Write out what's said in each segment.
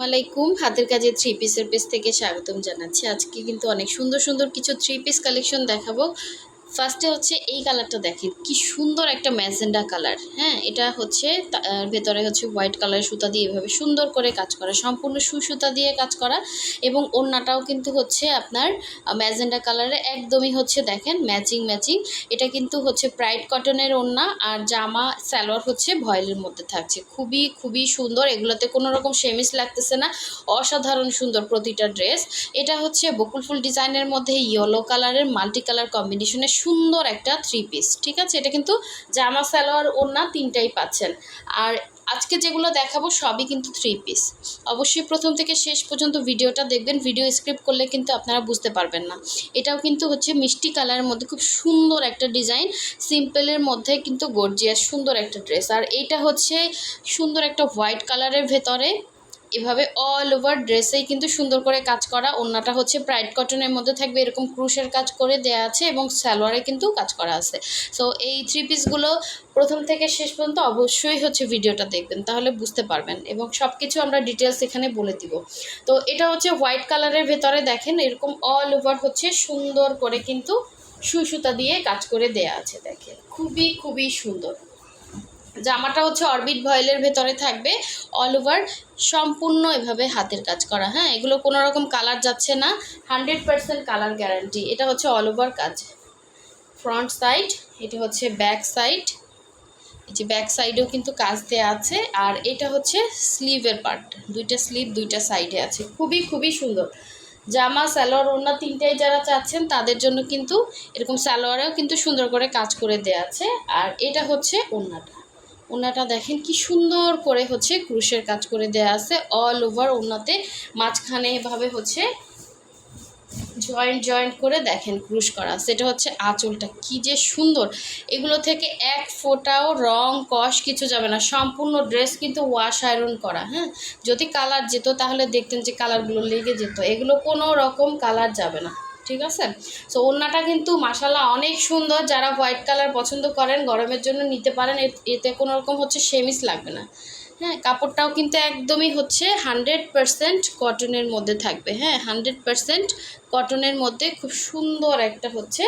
আলাইকুম হাতের কাজে থ্রি পিসের পিস থেকে স্বাগতম জানাচ্ছি। আজকে কিন্তু অনেক সুন্দর সুন্দর কিছু থ্রি পিস কালেকশন দেখাবো। ফার্স্টে হচ্ছে এই কালারটা দেখেন। কি সুন্দর একটা ম্যাজেন্ডা কালার হ্যাঁ এটা হচ্ছে ভেতরে হচ্ছে হোয়াইট কালারের সুতা দিয়ে এভাবে সুন্দর করে কাজ করা। সম্পূর্ণ সুসুতা দিয়ে কাজ করা এবং ওড়নাটাও কিন্তু হচ্ছে আপনার ম্যাজেন্ডা কালারে একদমই হচ্ছে দেখেন ম্যাচিং ম্যাচিং এটা কিন্তু হচ্ছে প্রাইড কটনের ওড়না আর জামা, সালোয়ার হচ্ছে ভয়েলের মধ্যে থাকছে। খুবই খুবই সুন্দর। এগুলোতে কোনো রকম সেমিস লাগতেছে না। অসাধারণ সুন্দর প্রতিটা ড্রেস এটা হচ্ছে বকুল ফুল ডিজাইনের মধ্যে ইয়েলো কালারের মাল্টি কালার কম্বিনেশনের সুন্দর একটা থ্রি পিস ঠিক আছে? এটা কিন্তু জামা, সালোয়ার, ওড়না তিনটাই পাচ্ছেন। আর আজকে যেগুলো দেখাবো সবই কিন্তু থ্রি পিস অবশ্যই প্রথম থেকে শেষ পর্যন্ত ভিডিওটা দেখবেন। ভিডিও স্ক্রিপ্ট করলে কিন্তু আপনারা বুঝতে পারবেন না। এটাও কিন্তু হচ্ছে মিষ্টি কালারের মধ্যে খুব সুন্দর একটা ডিজাইন সিম্পলের মধ্যে কিন্তু গর্জিয়াস সুন্দর একটা ড্রেস আর এইটা হচ্ছে সুন্দর একটা হোয়াইট কালারের ভেতরে এভাবে অল ওভার ড্রেসেই কিন্তু সুন্দর করে কাজ করা। ওড়নাটা হচ্ছে প্রাইড কটনের মধ্যে থাকবে, এরকম ক্রুশের কাজ করে দেয়া আছে এবং সালোয়ারে কিন্তু কাজ করা আছে। সো এই থ্রি পিসগুলো প্রথম থেকে শেষ পর্যন্ত অবশ্যই হচ্ছে ভিডিওটা দেখবেন, তাহলে বুঝতে পারবেন এবং সব কিছু আমরা ডিটেলস এখানে বলে দিব। তো, এটা হচ্ছে হোয়াইট কালারের ভেতরে দেখেন, এরকম অল ওভার হচ্ছে সুন্দর করে কিন্তু সুই সুতা দিয়ে কাজ করে দেয়া আছে, দেখেন। খুবই খুবই সুন্দর। জামাটা হচ্ছে অরবিট ভয়েলের ভেতরে থাকবে অল ওভার সম্পূর্ণ এভাবে হাতের কাজ করা। হ্যাঁ এগুলো কোনো রকম কালার যাচ্ছে না হান্ড্রেড পার্সেন্ট কালার গ্যারান্টি এটা হচ্ছে অল ওভার কাজ। ফ্রন্ট সাইড এটা হচ্ছে ব্যাক সাইড এই যে ব্যাক সাইডেও কিন্তু কাজ দেওয়া আছে। আর এটা হচ্ছে স্লিভের পার্ট দুইটা স্লিভ দুইটা সাইডে আছে। খুবই খুবই সুন্দর। জামা, সালোয়ার, ওড়না তিনটাই যারা চাচ্ছেন, তাদের জন্য কিন্তু এরকম সালোয়ারেও কিন্তু সুন্দর করে কাজ করে দেওয়া আছে। আর এটা হচ্ছে ওড়নাটা। ওড়নাটা দেখেন কি সুন্দর করে হচ্ছে ক্রুশের কাজ করে দেওয়া আছে অল ওভার ওড়নাতে মাঝখানে এভাবে হচ্ছে জয়েন্ট জয়েন্ট করে দেখেন ক্রুশ করা সেটা হচ্ছে আঁচলটা কি যে সুন্দর। এগুলো থেকে এক ফোঁটাও রং, কষ কিছু যাবে না। সম্পূর্ণ ড্রেস কিন্তু ওয়াশ আয়রন করা হ্যাঁ? যদি কালার যেত তাহলে দেখতেন যে কালারগুলো লেগে যেত। এগুলো কোনো রকম কালার যাবে না। ঠিক আছে? সো ওড়নাটা কিন্তু মাসালা অনেক সুন্দর। যারা হোয়াইট কালার পছন্দ করেন, গরমের জন্য নিতে পারেন। এতে কোনো রকম হচ্ছে সেমিস লাগবে না। হ্যাঁ কাপড়টাও কিন্তু একদমই হচ্ছে হান্ড্রেড পারসেন্ট কটনের মধ্যে থাকবে। হ্যাঁ হান্ড্রেড পারসেন্ট কটনের মধ্যে খুব সুন্দর একটা হচ্ছে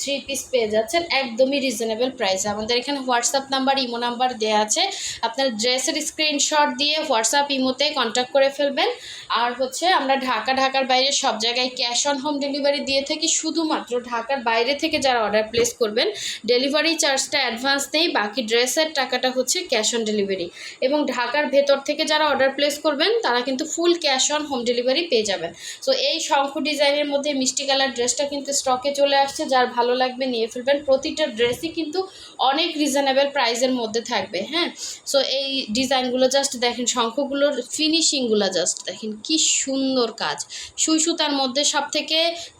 থ্রি পিস পেয়ে যাচ্ছেন, একদমই রিজনেবল প্রাইস আমাদের এখানে হোয়াটসঅ্যাপ নাম্বার ইমো নাম্বার দেওয়া আছে। আপনার ড্রেসের স্ক্রিনশট দিয়ে হোয়াটসঅ্যাপ ইমোতে কন্ট্যাক্ট করে ফেলবেন। আর হচ্ছে আমরা ঢাকা, ঢাকার বাইরে সব জায়গায় ক্যাশ অন হোম ডেলিভারি দিয়ে থাকি। শুধুমাত্র ঢাকার বাইরে থেকে যারা অর্ডার প্লেস করবেন ডেলিভারি চার্জটা অ্যাডভান্স নেই, বাকি ড্রেসের টাকাটা হচ্ছে ক্যাশ অন ডেলিভারি এবং ঢাকার ভেতর থেকে যারা অর্ডার প্লেস করবেন, তারা কিন্তু full cash on home delivery পেয়ে যাবেন। সো এই শঙ্খ ডিজাইনের মধ্যে মিষ্টি কালার ড্রেসটা কিন্তু স্টকে চলে আসছে, যার ভালো লাগবে নিয়ে ফেলবেন। প্রতিটা ড্রেসই কিন্তু অনেক রিজনেবল প্রাইসের মধ্যে থাকবে হ্যাঁ? সো এই ডিজাইনগুলো জাস্ট দেখেন, শঙ্খগুলোর ফিনিশিংগুলো জাস্ট দেখেন, কি সুন্দর কাজ। সুই সুতার মধ্যে সব থেকে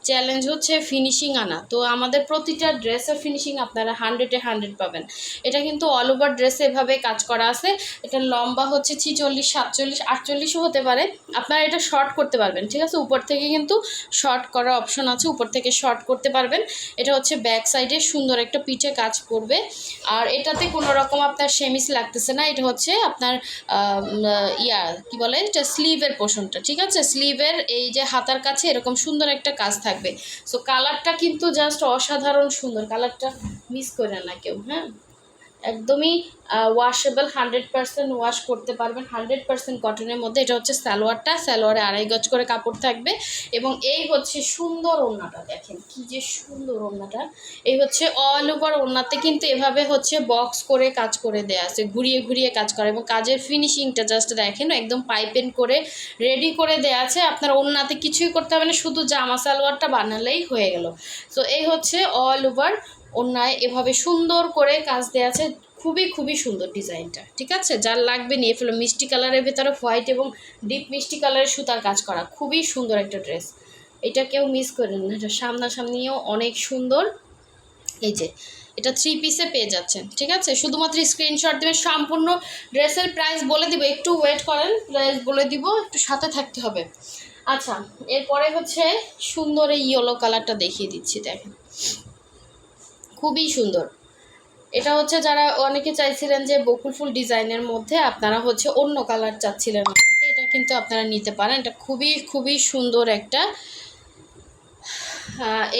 চ্যালেঞ্জ হচ্ছে ফিনিশিং আনা। তো আমাদের প্রতিটা ড্রেসের ফিনিশিং আপনারা হান্ড্রেডে হান্ড্রেড পাবেন। এটা কিন্তু অল ওভার ড্রেসে এভাবে কাজ করা আছে। এটা লম্বা হচ্ছে ছিচল্লিশ, সাতচল্লিশ, আটচল্লিশও হতে পারে। আপনারা এটা শর্ট করতে পারবেন, ঠিক আছে? উপর থেকে কিন্তু শর্ট করার অপশন আছে, উপর থেকে শর্ট করতে পারবেন। এটা হচ্ছে ব্যাক সাইডে সুন্দর একটা পিঠে কাজ করবে। আর এটাতে কোনো রকম আপনার সেমিস লাগতেছে না, এটা হচ্ছে আপনার ইয়া, কি বলে এটা স্লিভের পোষণটা, ঠিক আছে? স্লিভের এই যে হাতার কাছে এরকম সুন্দর একটা কাজ থাকবে। সো কালারটা কিন্তু জাস্ট অসাধারণ সুন্দর কালারটা মিস করে না কেউ হ্যাঁ? একদমই ওয়াশেবল হান্ড্রেড পার্সেন্ট ওয়াশ করতে পারবেন। হান্ড্রেড পার্সেন্ট কটনের মধ্যে, এটা হচ্ছে সালোয়ারটা। সালোয়ারে আড়াই গজ করে কাপড় থাকবে। এবং এই হচ্ছে সুন্দর ওড়নাটা, দেখেন কি যে সুন্দর ওড়নাটা। এই হচ্ছে অল ওভার ওড়নাতে কিন্তু এভাবে হচ্ছে বক্স করে কাজ করে দেয়া আছে, ঘুরিয়ে ঘুরিয়ে কাজ করে। এবং কাজের ফিনিশিংটা জাস্ট দেখেন, একদম পাইপেন করে রেডি করে দেয়া আছে। আপনার ওড়নাতে কিছুই করতে হবে না, শুধু জামা সালোয়ারটা বানালেই হয়ে গেল। সো এই হচ্ছে অল ওভার ওড়নায় এভাবে সুন্দর করে কাজ দেওয়া আছে, খুবই খুবই সুন্দর ডিজাইনটা, ঠিক আছে? যার লাগবে নিয়ে ফেলো। মিষ্টি কালারের ভেতরে হোয়াইট এবং ডিপ মিষ্টি কালারের সুতার কাজ করা, খুবই সুন্দর একটা ড্রেস। এটা কেউ মিস করেন না, এটা সামনাসামনিও অনেক সুন্দর। এই যে, এটা থ্রি পিসে পেয়ে যাচ্ছেন, ঠিক আছে? শুধুমাত্র স্ক্রিনশট দেবেন সম্পূর্ণ ড্রেসের প্রাইস বলে দিব, একটু ওয়েট করেন প্রাইস বলে দিব, একটু সাথে থাকতে হবে। আচ্ছা এরপরে হচ্ছে সুন্দর এই ইয়েলো কালারটা দেখিয়ে দিচ্ছি, দেখেন। খুবই সুন্দর। এটা হচ্ছে যারা অনেকে চাইছিলেন যে বকুল ফুল ডিজাইনের মধ্যে আপনারা হচ্ছে অন্য কালার চাচ্ছিলেন এটা কিন্তু আপনারা নিতে পারেন। এটা খুবই খুবই সুন্দর একটা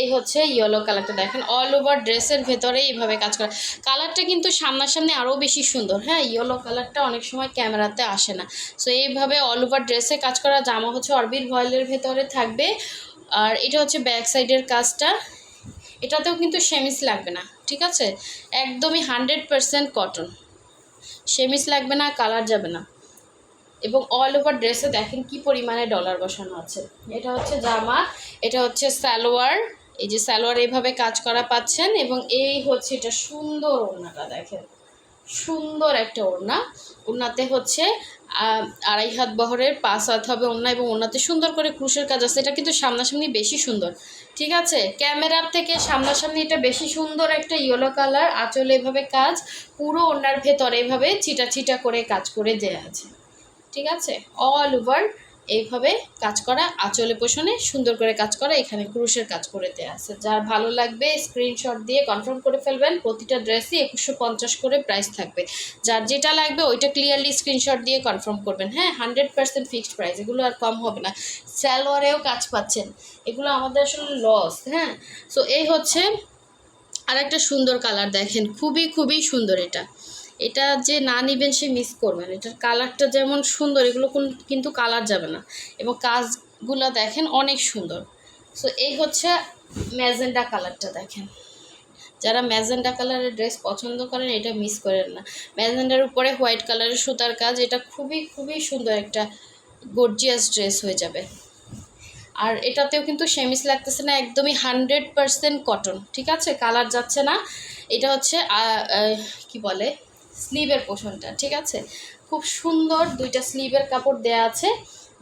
এই হচ্ছে ইয়েলো কালারটা দেখেন। অল ওভার ড্রেসের ভেতরে এইভাবে কাজ করা। কালারটা কিন্তু সামনাসামনি আরও বেশি সুন্দর। হ্যাঁ ইয়েলো কালারটা অনেক সময় ক্যামেরাতে আসে না। সো এইভাবে অল ওভার ড্রেসে কাজ করা জামা হচ্ছে অরবিট ভয়েলের ভেতরে থাকবে। আর এটা হচ্ছে ব্যাক সাইডের কাজটা। এটাতেও কিন্তু সেমিস লাগবে না, ঠিক আছে? একদমই হান্ড্রেড পারসেন্ট কটন। সেমিস লাগবে না, কালার যাবে না। এবং অল ওভার ড্রেসে দেখেন কি পরিমাণে ডলার বসানো আছে। এটা হচ্ছে জামা, এটা হচ্ছে সালোয়ার। এই যে সালোয়ার এইভাবে কাজ করা পাচ্ছেন এবং এই হচ্ছে এটা সুন্দর ওড়নাটা দেখেন। সুন্দর একটা ওড়না। ওড়নাতে হচ্ছে আড়াই হাত বহরের, পাঁচ হাত হবে ওনা এবং ওনাতে সুন্দর করে ক্রুশের কাজ আছে। এটা কিন্তু সামনাসামনি বেশি সুন্দর। ঠিক আছে? ক্যামেরার থেকে সামনাসামনি এটা বেশি সুন্দর একটা ইয়েলো কালার আঁচলে এভাবে কাজ, পুরো ওনার ভেতরে এভাবে ছিটা ছিটা করে কাজ করে দেওয়া আছে। ঠিক আছে? অল ওভার এইভাবে কাজ করা, আঁচলে পোষণে সুন্দর করে কাজ করা, এখানে ক্রুশের কাজ করে দেওয়া আছে। যার ভালো লাগবে স্ক্রিনশট দিয়ে কনফার্ম করে ফেলবেন, প্রতিটা ড্রেসই একুশশো পঞ্চাশ করে প্রাইস থাকবে। যার যেটা লাগবে, ওইটা ক্লিয়ারলি স্ক্রিনশট দিয়ে কনফার্ম করবেন। হ্যাঁ হান্ড্রেড পার্সেন্ট ফিক্সড প্রাইস এগুলো আর কম হবে না। স্যালোয়ারেও কাজ পাচ্ছেন। এগুলো আমাদের আসলে লস হ্যাঁ? সো এই হচ্ছে আর একটা সুন্দর কালার দেখেন। খুবই খুবই সুন্দর এটা। এটা যে না নিবেন সে মিস করবেন এটার কালারটা যেমন সুন্দর, এগুলো কোন- কিন্তু কালার যাবে না। এবং কাজগুলো দেখেন অনেক সুন্দর। সো এই হচ্ছে ম্যাজেন্ডা কালারটা দেখেন। যারা ম্যাজেন্ডা কালারের ড্রেস পছন্দ করেন, এটা মিস করেন না। ম্যাজেন্ডার উপরে হোয়াইট কালারের সুতার কাজ, এটা খুবই খুবই সুন্দর একটা গর্জিয়াস ড্রেস হয়ে যাবে। আর এটাতেও কিন্তু সেমিস লাগতেছে না, একদমই হান্ড্রেড পারসেন্ট কটন ঠিক আছে? কালার যাচ্ছে না। এটা হচ্ছে কি বলে? স্লিভের পোষণটা, ঠিক আছে? খুব সুন্দর দুইটা স্লিভের কাপড় দেয়া আছে।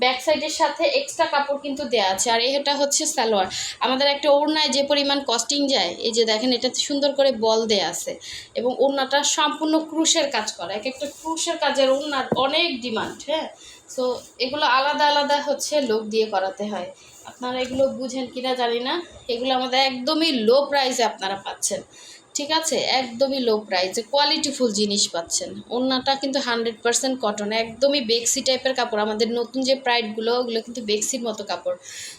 ব্যাক সাইডের সাথে এক্সট্রা কাপড় কিন্তু দেয়া আছে। আর এটা হচ্ছে সালোয়ার। আমাদের একটা ওড়নায় যে পরিমাণ কস্টিং যায়, এই যে দেখেন এটাতে সুন্দর করে বল দেয়া আছে এবং ওড়নাটা সম্পূর্ণ ক্রুশের কাজ করা। এক একটা ক্রুশের কাজের ওড়নার অনেক ডিমান্ড হ্যাঁ? সো এগুলো আলাদা আলাদা হচ্ছে লোক দিয়ে করাতে হয়। আপনারা এগুলো বুঝেন কিনা জানি না। এগুলো আমাদের একদমই লো প্রাইসে আপনারা পাচ্ছেন। ঠিক আছে? একদমই লো প্রাইসে কোয়ালিটিফুল জিনিস পাচ্ছেন। ওড়নাটা কিন্তু হান্ড্রেড পার্সেন্ট কটন একদমই বেক্সি টাইপের কাপড়। আমাদের নতুন যে প্রাইডগুলো ওগুলো কিন্তু বেক্সির মতো কাপড়।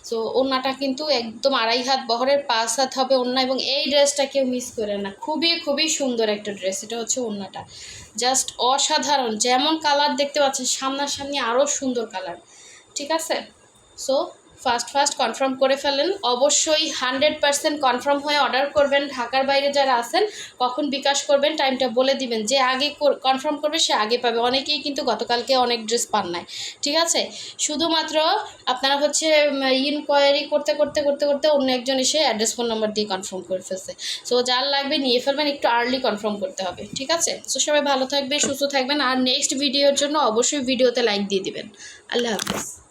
সো ওড়নাটা কিন্তু একদম আড়াই হাত বহরের, পাঁচ হাত হবে ওড়না এবং এই ড্রেসটা কেউ মিস করে না। খুবই খুবই সুন্দর একটা ড্রেস এটা হচ্ছে ওড়নাটা। জাস্ট অসাধারণ, যেমন কালার দেখতে পাচ্ছেন, সামনাসামনি আরও সুন্দর কালার ঠিক আছে? সো ফার্স্ট ফার্স্ট কনফার্ম করে ফেলেন। অবশ্যই হান্ড্রেড পার্সেন্ট কনফার্ম হয়ে অর্ডার করবেন। ঢাকার বাইরে যারা আছেন, কখন বিকাশ করবেন টাইমটা বলে দিবেন। যে আগে কনফার্ম করবে, সে আগে পাবে। অনেকেই কিন্তু গতকালকে অনেক ড্রেস পান নাই। ঠিক আছে? শুধুমাত্র আপনারা হচ্ছে ইনকোয়ারি করতে করতে করতে করতে অন্য একজন এসে অ্যাড্রেস ফোন নাম্বার দিয়ে কনফার্ম করে ফেলছে। সো যার লাগবে নিয়ে ফেলবেন, একটু আর্লি কনফার্ম করতে হবে। ঠিক আছে? সো সবাই ভালো থাকবে সুস্থ থাকবেন। আর নেক্সট ভিডিওর জন্য অবশ্যই ভিডিওতে লাইক দিয়ে দিবেন। আল্লাহ হাফিজ।